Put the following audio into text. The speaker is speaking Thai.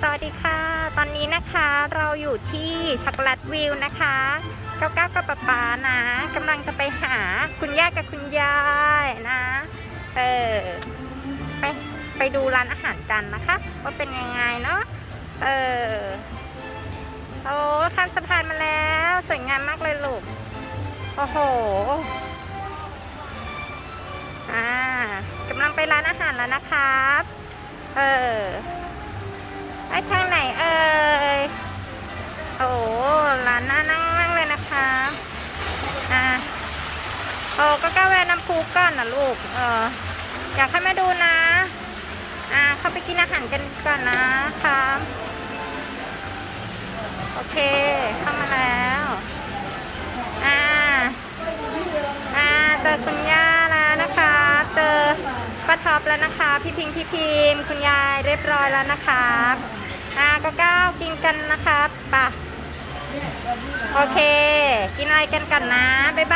สวัสดีค่ะ ตอนนี้นะคะเราอยู่ที่ช็อกโกแลตวิวนะคะก้าเก้ากับป๊าป๊านะกำลังจะไปหาคุณย่ากับคุณยายนะ เออไปไปดูร้านอาหารกันนะคะ ว่าเป็นยังไงเนาะเออโอ้ข้ามสะพานมาแล้ว สวยงามมากเลยลูก โอ้โหอ่ากำลังไปร้านอาหารแล้วนะครับเออไป ทางไหนเอ่ย โอ้ร้านน่านั่งมากเลยนะคะ อ่าโอ้ก็ก้าแวะน้ำพุก่อนนะลูก เอออยากให้มาดูนะ อ่า เข้าไปกินอาหารกันก่อนนะครับโอเค เข้ามาแล้ว อ่า อ่า เจอคุณย่าแล้วนะคะ เจอป้าท็อปแล้วนะคะ พี่พิงค์พี่พิมคุณยายเรียบร้อยแล้วนะครับ กินกันนะคะป่ะ โอเค กินอะไรกันกันนะ บ๊ายบาย